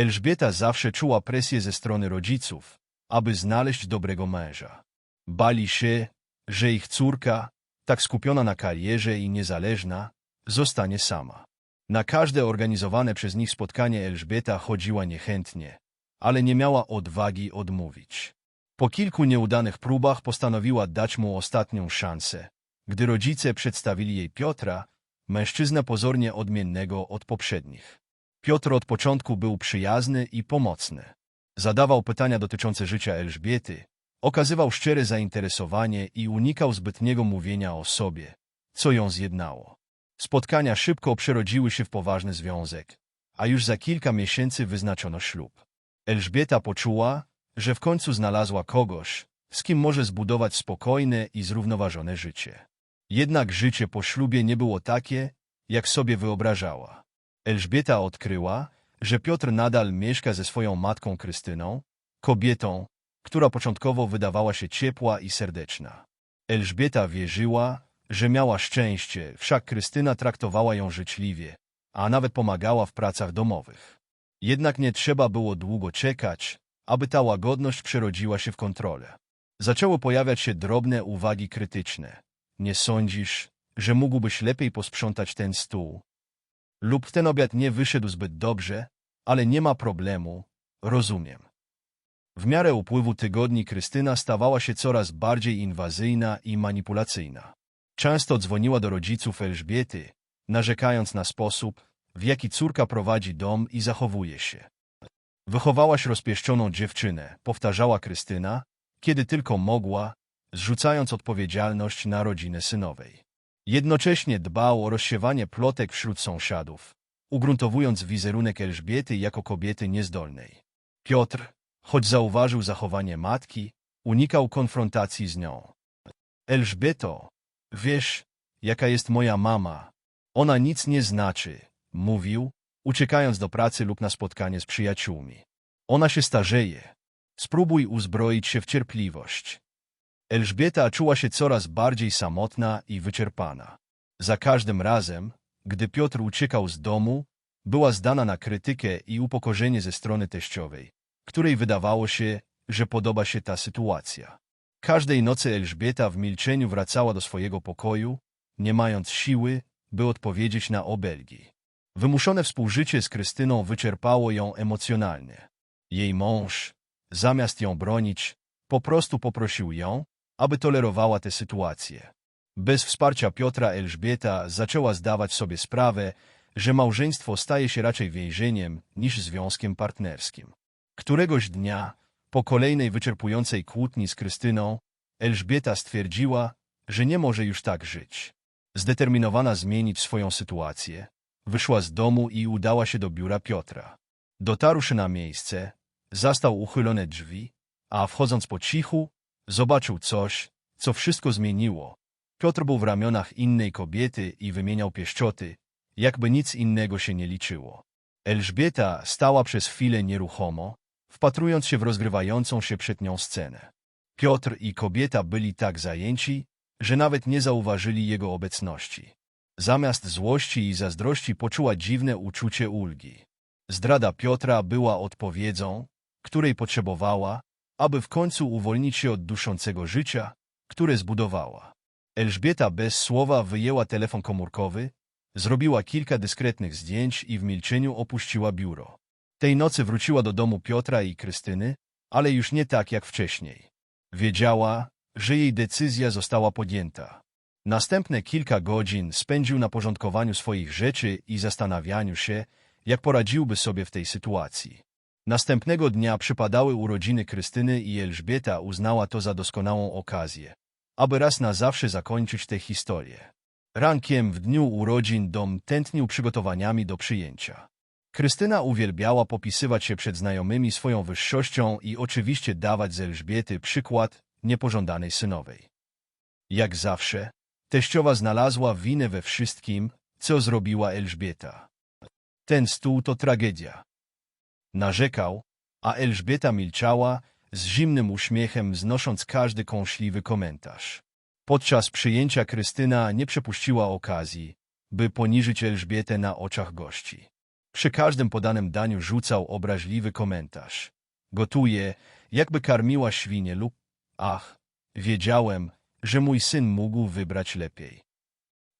Elżbieta zawsze czuła presję ze strony rodziców, aby znaleźć dobrego męża. Bali się, że ich córka, tak skupiona na karierze i niezależna, zostanie sama. Na każde organizowane przez nich spotkanie Elżbieta chodziła niechętnie, ale nie miała odwagi odmówić. Po kilku nieudanych próbach postanowiła dać mu ostatnią szansę. Gdy rodzice przedstawili jej Piotra, mężczyznę pozornie odmiennego od poprzednich. Piotr od początku był przyjazny i pomocny. Zadawał pytania dotyczące życia Elżbiety, okazywał szczere zainteresowanie i unikał zbytniego mówienia o sobie, co ją zjednało. Spotkania szybko przerodziły się w poważny związek, a już za kilka miesięcy wyznaczono ślub. Elżbieta poczuła, że w końcu znalazła kogoś, z kim może zbudować spokojne i zrównoważone życie. Jednak życie po ślubie nie było takie, jak sobie wyobrażała. Elżbieta odkryła, że Piotr nadal mieszka ze swoją matką Krystyną, kobietą, która początkowo wydawała się ciepła i serdeczna. Elżbieta wierzyła, że miała szczęście, wszak Krystyna traktowała ją życzliwie, a nawet pomagała w pracach domowych. Jednak nie trzeba było długo czekać, aby ta łagodność przerodziła się w kontrolę. Zaczęły pojawiać się drobne uwagi krytyczne. Nie sądzisz, że mógłbyś lepiej posprzątać ten stół? Lub ten obiad nie wyszedł zbyt dobrze, ale nie ma problemu, rozumiem. W miarę upływu tygodni Krystyna stawała się coraz bardziej inwazyjna i manipulacyjna. Często dzwoniła do rodziców Elżbiety, narzekając na sposób, w jaki córka prowadzi dom i zachowuje się. Wychowałaś rozpieszczoną dziewczynę, powtarzała Krystyna, kiedy tylko mogła, zrzucając odpowiedzialność na rodzinę synowej. Jednocześnie dbał o rozsiewanie plotek wśród sąsiadów, ugruntowując wizerunek Elżbiety jako kobiety niezdolnej. Piotr, choć zauważył zachowanie matki, unikał konfrontacji z nią. Elżbieto, wiesz, jaka jest moja mama. Ona nic nie znaczy, mówił, uciekając do pracy lub na spotkanie z przyjaciółmi. Ona się starzeje. Spróbuj uzbroić się w cierpliwość. Elżbieta czuła się coraz bardziej samotna i wyczerpana. Za każdym razem, gdy Piotr uciekał z domu, była zdana na krytykę i upokorzenie ze strony teściowej, której wydawało się, że podoba się ta sytuacja. Każdej nocy Elżbieta w milczeniu wracała do swojego pokoju, nie mając siły, by odpowiedzieć na obelgi. Wymuszone współżycie z Krystyną wyczerpało ją emocjonalnie. Jej mąż, zamiast ją bronić, po prostu poprosił ją, aby tolerowała tę sytuację. Bez wsparcia Piotra Elżbieta zaczęła zdawać sobie sprawę, że małżeństwo staje się raczej więzieniem niż związkiem partnerskim. Któregoś dnia, po kolejnej wyczerpującej kłótni z Krystyną, Elżbieta stwierdziła, że nie może już tak żyć. Zdeterminowana zmienić swoją sytuację, wyszła z domu i udała się do biura Piotra. Dotarłszy na miejsce, zastał uchylone drzwi, a wchodząc po cichu, zobaczył coś, co wszystko zmieniło. Piotr był w ramionach innej kobiety i wymieniał pieszczoty, jakby nic innego się nie liczyło. Elżbieta stała przez chwilę nieruchomo, wpatrując się w rozgrywającą się przed nią scenę. Piotr i kobieta byli tak zajęci, że nawet nie zauważyli jego obecności. Zamiast złości i zazdrości poczuła dziwne uczucie ulgi. Zdrada Piotra była odpowiedzią, której potrzebowała, aby w końcu uwolnić się od duszącego życia, które zbudowała. Elżbieta bez słowa wyjęła telefon komórkowy, zrobiła kilka dyskretnych zdjęć i w milczeniu opuściła biuro. Tej nocy wróciła do domu Piotra i Krystyny, ale już nie tak jak wcześniej. Wiedziała, że jej decyzja została podjęta. Następne kilka godzin spędził na porządkowaniu swoich rzeczy i zastanawianiu się, jak poradziłby sobie w tej sytuacji. Następnego dnia przypadały urodziny Krystyny i Elżbieta uznała to za doskonałą okazję, aby raz na zawsze zakończyć tę historię. Rankiem w dniu urodzin dom tętnił przygotowaniami do przyjęcia. Krystyna uwielbiała popisywać się przed znajomymi swoją wyższością i oczywiście dawać z Elżbiety przykład niepożądanej synowej. Jak zawsze, teściowa znalazła winę we wszystkim, co zrobiła Elżbieta. Ten stół to tragedia. Narzekał, a Elżbieta milczała, z zimnym uśmiechem znosząc każdy kąśliwy komentarz. Podczas przyjęcia Krystyna nie przepuściła okazji, by poniżyć Elżbietę na oczach gości. Przy każdym podanym daniu rzucał obraźliwy komentarz. Gotuje, jakby karmiła świnie lub... Ach, wiedziałem, że mój syn mógł wybrać lepiej.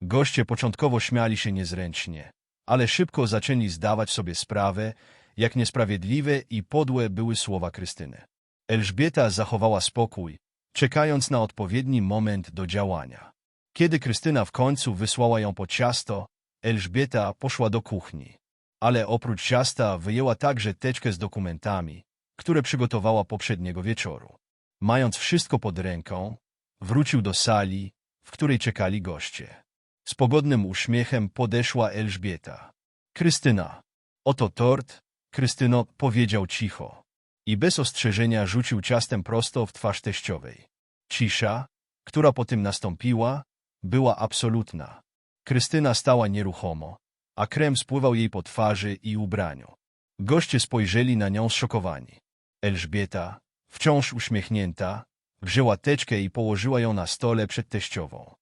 Goście początkowo śmiali się niezręcznie, ale szybko zaczęli zdawać sobie sprawę, jak niesprawiedliwe i podłe były słowa Krystyny. Elżbieta zachowała spokój, czekając na odpowiedni moment do działania. Kiedy Krystyna w końcu wysłała ją po ciasto, Elżbieta poszła do kuchni. Ale oprócz ciasta wyjęła także teczkę z dokumentami, które przygotowała poprzedniego wieczoru. Mając wszystko pod ręką, wrócił do sali, w której czekali goście. Z pogodnym uśmiechem podeszła Elżbieta. Krystyna, oto tort, Krystyno, powiedział cicho. I bez ostrzeżenia rzucił ciastem prosto w twarz teściowej. Cisza, która po tym nastąpiła, była absolutna. Krystyna stała nieruchomo, a krem spływał jej po twarzy i ubraniu. Goście spojrzeli na nią zszokowani. Elżbieta, wciąż uśmiechnięta, wzięła teczkę i położyła ją na stole przed teściową.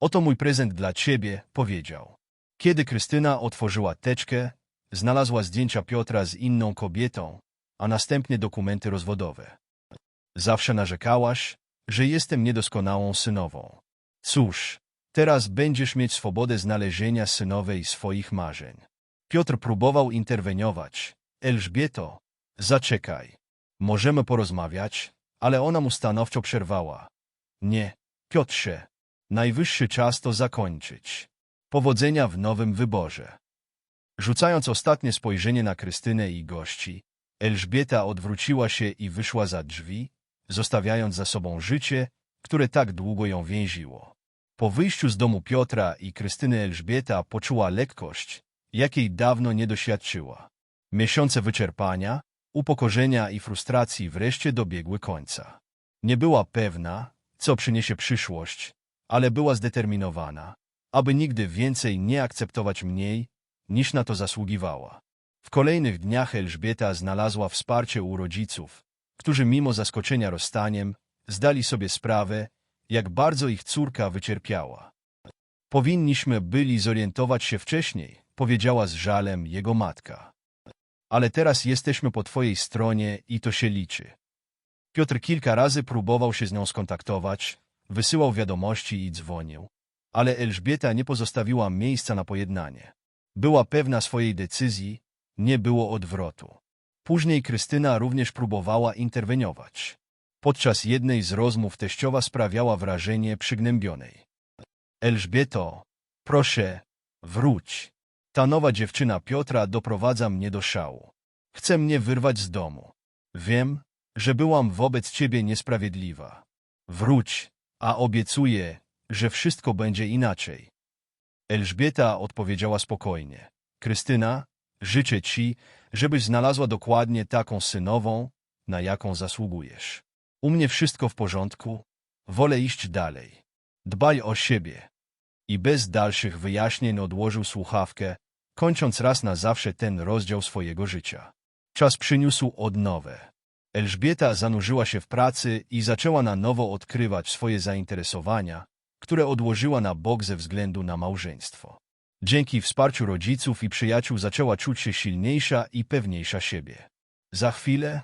Oto mój prezent dla ciebie, powiedział. Kiedy Krystyna otworzyła teczkę, znalazła zdjęcia Piotra z inną kobietą, a następnie dokumenty rozwodowe. Zawsze narzekałaś, że jestem niedoskonałą synową. Cóż, teraz będziesz mieć swobodę znalezienia synowej swoich marzeń. Piotr próbował interweniować. Elżbieto, zaczekaj. Możemy porozmawiać, ale ona mu stanowczo przerwała. Nie, Piotrze, najwyższy czas to zakończyć. Powodzenia w nowym wyborze. Rzucając ostatnie spojrzenie na Krystynę i gości, Elżbieta odwróciła się i wyszła za drzwi, zostawiając za sobą życie, które tak długo ją więziło. Po wyjściu z domu Piotra i Krystyny Elżbieta poczuła lekkość, jakiej dawno nie doświadczyła. Miesiące wyczerpania, upokorzenia i frustracji wreszcie dobiegły końca. Nie była pewna, co przyniesie przyszłość, ale była zdeterminowana, aby nigdy więcej nie akceptować mniej, niż na to zasługiwała. W kolejnych dniach Elżbieta znalazła wsparcie u rodziców, którzy mimo zaskoczenia rozstaniem zdali sobie sprawę, jak bardzo ich córka wycierpiała. Powinniśmy byli zorientować się wcześniej, powiedziała z żalem jego matka. Ale teraz jesteśmy po twojej stronie i to się liczy. Piotr kilka razy próbował się z nią skontaktować, wysyłał wiadomości i dzwonił, ale Elżbieta nie pozostawiła miejsca na pojednanie. Była pewna swojej decyzji, nie było odwrotu. Później Krystyna również próbowała interweniować. Podczas jednej z rozmów teściowa sprawiała wrażenie przygnębionej. Elżbieto, proszę, wróć. Ta nowa dziewczyna Piotra doprowadza mnie do szału. Chce mnie wyrwać z domu. Wiem, że byłam wobec ciebie niesprawiedliwa. Wróć, a obiecuję, że wszystko będzie inaczej. Elżbieta odpowiedziała spokojnie. Krystyna, życzę ci, żebyś znalazła dokładnie taką synową, na jaką zasługujesz. U mnie wszystko w porządku, wolę iść dalej. Dbaj o siebie. I bez dalszych wyjaśnień odłożył słuchawkę, kończąc raz na zawsze ten rozdział swojego życia. Czas przyniósł odnowę. Elżbieta zanurzyła się w pracy i zaczęła na nowo odkrywać swoje zainteresowania, które odłożyła na bok ze względu na małżeństwo. Dzięki wsparciu rodziców i przyjaciół zaczęła czuć się silniejsza i pewniejsza siebie. Za chwilę,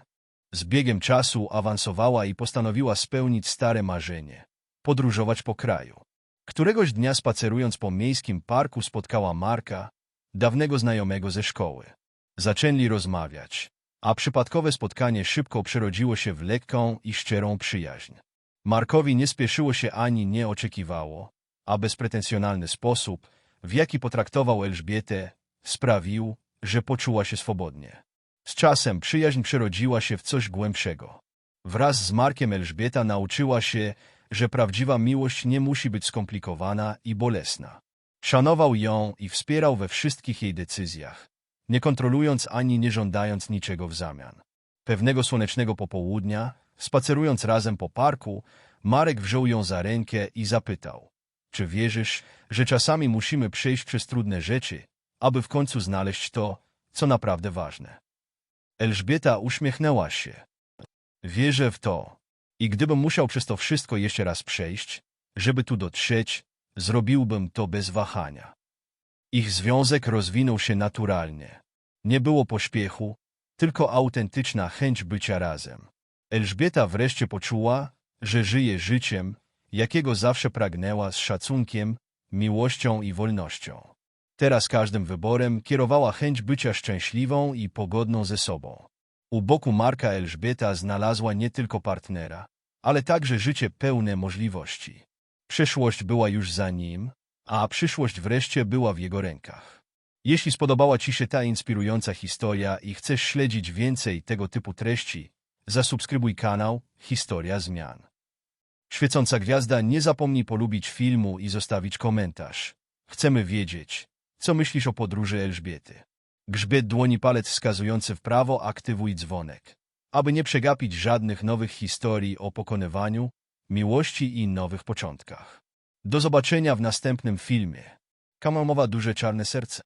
z biegiem czasu awansowała i postanowiła spełnić stare marzenie – podróżować po kraju. Któregoś dnia spacerując po miejskim parku spotkała Marka, dawnego znajomego ze szkoły. Zaczęli rozmawiać, a przypadkowe spotkanie szybko przerodziło się w lekką i szczerą przyjaźń. Markowi nie spieszyło się ani nie oczekiwało, a bezpretensjonalny sposób, w jaki potraktował Elżbietę, sprawił, że poczuła się swobodnie. Z czasem przyjaźń przerodziła się w coś głębszego. Wraz z Markiem Elżbieta nauczyła się, że prawdziwa miłość nie musi być skomplikowana i bolesna. Szanował ją i wspierał we wszystkich jej decyzjach, nie kontrolując ani nie żądając niczego w zamian. Pewnego słonecznego popołudnia, spacerując razem po parku, Marek wziął ją za rękę i zapytał, czy wierzysz, że czasami musimy przejść przez trudne rzeczy, aby w końcu znaleźć to, co naprawdę ważne. Elżbieta uśmiechnęła się. Wierzę w to. I gdybym musiał przez to wszystko jeszcze raz przejść, żeby tu dotrzeć, zrobiłbym to bez wahania. Ich związek rozwinął się naturalnie. Nie było pośpiechu, tylko autentyczna chęć bycia razem. Elżbieta wreszcie poczuła, że żyje życiem, jakiego zawsze pragnęła z szacunkiem, miłością i wolnością. Teraz każdym wyborem kierowała chęć bycia szczęśliwą i pogodną ze sobą. U boku Marka Elżbieta znalazła nie tylko partnera, ale także życie pełne możliwości. Przyszłość była już za nim, a przyszłość wreszcie była w jego rękach. Jeśli spodobała Ci się ta inspirująca historia i chcesz śledzić więcej tego typu treści, zasubskrybuj kanał Historia Zmian. Świecąca Gwiazda nie zapomnij polubić filmu i zostawić komentarz. Chcemy wiedzieć, co myślisz o podróży Elżbiety. Grzbiet dłoni palec wskazujący w prawo, aktywuj dzwonek, aby nie przegapić żadnych nowych historii o pokonywaniu, miłości i nowych początkach. Do zobaczenia w następnym filmie. Kamamowa Duże Czarne Serce.